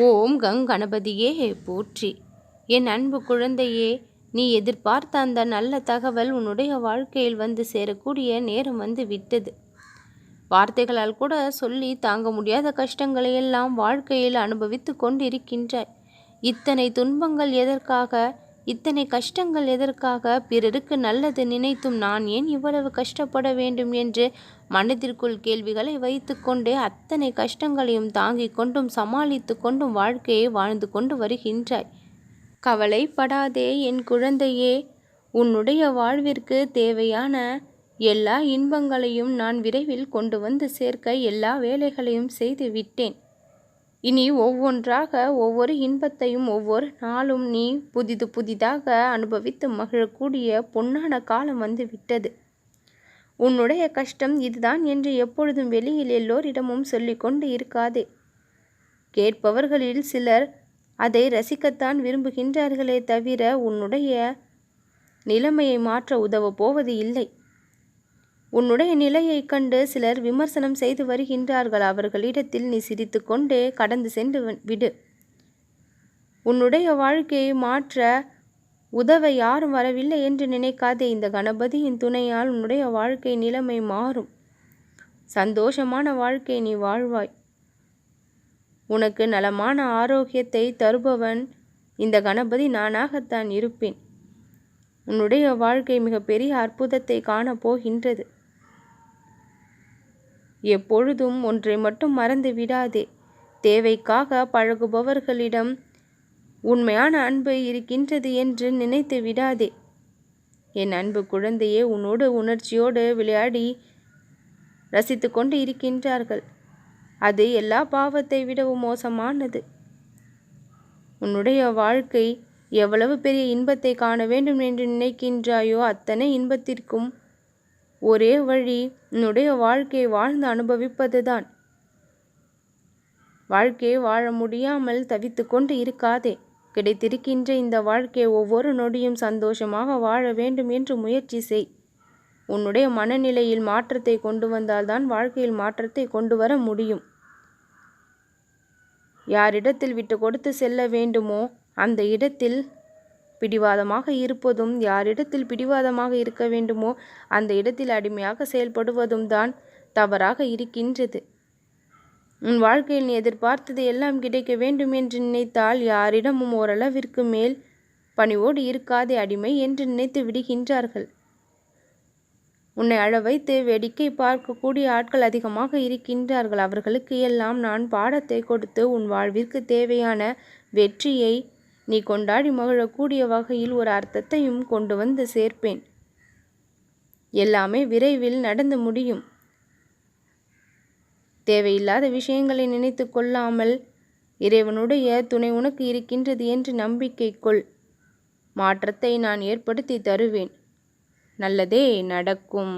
ஓம் கங்கணபதியே போற்றி. என் அன்பு குழந்தையே நீ எதிர்பார்த்த அந்த நல்ல தகவல் உன்னுடைய வாழ்க்கையில் வந்து சேரக்கூடிய நேரம் வந்து விட்டது. வார்த்தைகளால் கூட சொல்லி தாங்க முடியாத கஷ்டங்களை எல்லாம் வாழ்க்கையில் அனுபவித்து கொண்டிருக்கின்றாய். இத்தனை துன்பங்கள் எதற்காக இத்தனை கஷ்டங்கள் எதற்காக பிறருக்கு நல்லது நினைத்தும் நான் ஏன் இவ்வளவு கஷ்டப்பட வேண்டும் என்று மனதிற்குள் கேள்விகளை வைத்துக்கொண்டே அத்தனை கஷ்டங்களையும் தாங்கிக் கொண்டும் சமாளித்து கொண்டும் வாழ்க்கையை வாழ்ந்து கொண்டு வருகின்றாய். கவலைப்படாதே என் குழந்தையே. உன்னுடைய வாழ்விற்கு தேவையான எல்லா இன்பங்களையும் நான் விரைவில் கொண்டு வந்து சேர்க்க எல்லா வேலைகளையும் செய்து விட்டேன். இனி ஒவ்வொன்றாக ஒவ்வொரு இன்பத்தையும் ஒவ்வொரு நாளும் நீ புதிது புதிதாக அனுபவித்து மகிழக்கூடிய பொன்னான காலம் வந்து விட்டது. உன்னுடைய கஷ்டம் இதுதான் என்று எப்பொழுதும் வெளியில் எல்லோரிடமும் சொல்லிக்கொண்டு இருக்காதே. கேட்பவர்களில் சிலர் அதை ரசிக்கத்தான் விரும்புகின்றார்களே தவிர உன்னுடைய நிலைமையை மாற்ற உதவப் போவது இல்லை. உன்னுடைய நிலையைக் கண்டு சிலர் விமர்சனம் செய்து வருகின்றார்கள். அவர்களிடத்தில் நீ சிரித்து கொண்டே கடந்து சென்று விடு. உன்னுடைய வாழ்க்கையை மாற்ற உதவ யாரும் வரவில்லை என்று நினைக்காதே. இந்த கணபதியின் துணையால் உன்னுடைய வாழ்க்கை நிலைமை மாறும். சந்தோஷமான வாழ்க்கை நீ வாழ்வாய். உனக்கு நலமான ஆரோக்கியத்தை தருபவன் இந்த கணபதி நானாகத்தான் இருப்பேன். உன்னுடைய வாழ்க்கை மிகப்பெரிய அற்புதத்தை காணப் போகின்றது எப்பொழுதும் ஒன்றை மட்டும் மறந்து விடாதே. தேவைக்காக பழகுபவர்களிடம் உண்மையான அன்பு இருக்கின்றது என்று நினைத்து விடாதே. என் அன்பு குழந்தையே உன்னோடு உணர்ச்சியோடு விளையாடி ரசித்து கொண்டு இருக்கின்றார்கள். அது எல்லா பாவத்தை விடவும் மோசமானது. உன்னுடைய வாழ்க்கை எவ்வளவு பெரிய இன்பத்தை காண வேண்டும் என்று நினைக்கின்றாயோ அத்தனை இன்பத்திற்கும் ஒரே வழி உன்னுடைய வாழ்க்கையை வாழ்ந்து அனுபவிப்பது தான் வாழ்க்கையை வாழ முடியாமல் தவித்து கொண்டு இருக்காதே. கிடைத்திருக்கின்ற இந்த வாழ்க்கையை ஒவ்வொரு நொடியும் சந்தோஷமாக வாழ வேண்டும் என்று முயற்சி செய். உன்னுடைய மனநிலையில் மாற்றத்தை கொண்டு வந்தால்தான் வாழ்க்கையில் மாற்றத்தை கொண்டு வர முடியும். யாரிடத்தில் விட்டு கொடுத்து செல்ல வேண்டுமோ அந்த இடத்தில் பிடிவாதமாக இருப்பதும் யாரிடத்தில் பிடிவாதமாக இருக்க வேண்டுமோ அந்த இடத்தில் அடிமையாக செயல்படுவதும் தான் தவறாக இருக்கின்றது. உன் வாழ்க்கையில் நீ எதிர்பார்த்தது எல்லாம் கிடைக்க வேண்டும் என்று நினைத்தால் யாரிடமும் ஓரளவிற்கு மேல் பணிவோடு இருக்காதே அடிமை என்று நினைத்து விடுகின்றார்கள். உன்னை அழ வைத்து வேடிக்கை பார்க்கக்கூடிய ஆட்கள் அதிகமாக இருக்கின்றார்கள். அவர்களுக்கு எல்லாம் நான் பாடத்தை கொடுத்து உன் வாழ்விற்கு தேவையான வெற்றியை நீ கொண்டாடி மகிழக்கூடிய வகையில் ஒரு அர்த்தத்தையும் கொண்டு வந்து சேர்ப்பேன். எல்லாமே விரைவில் நடந்து முடியும். தேவையில்லாத விஷயங்களை நினைத்து கொள்ளாமல் இறைவனுடைய துணை உனக்கு இருக்கின்றது என்று நம்பிக்கை கொள். மாற்றத்தை நான் ஏற்படுத்தி தருவேன். நல்லதே நடக்கும்.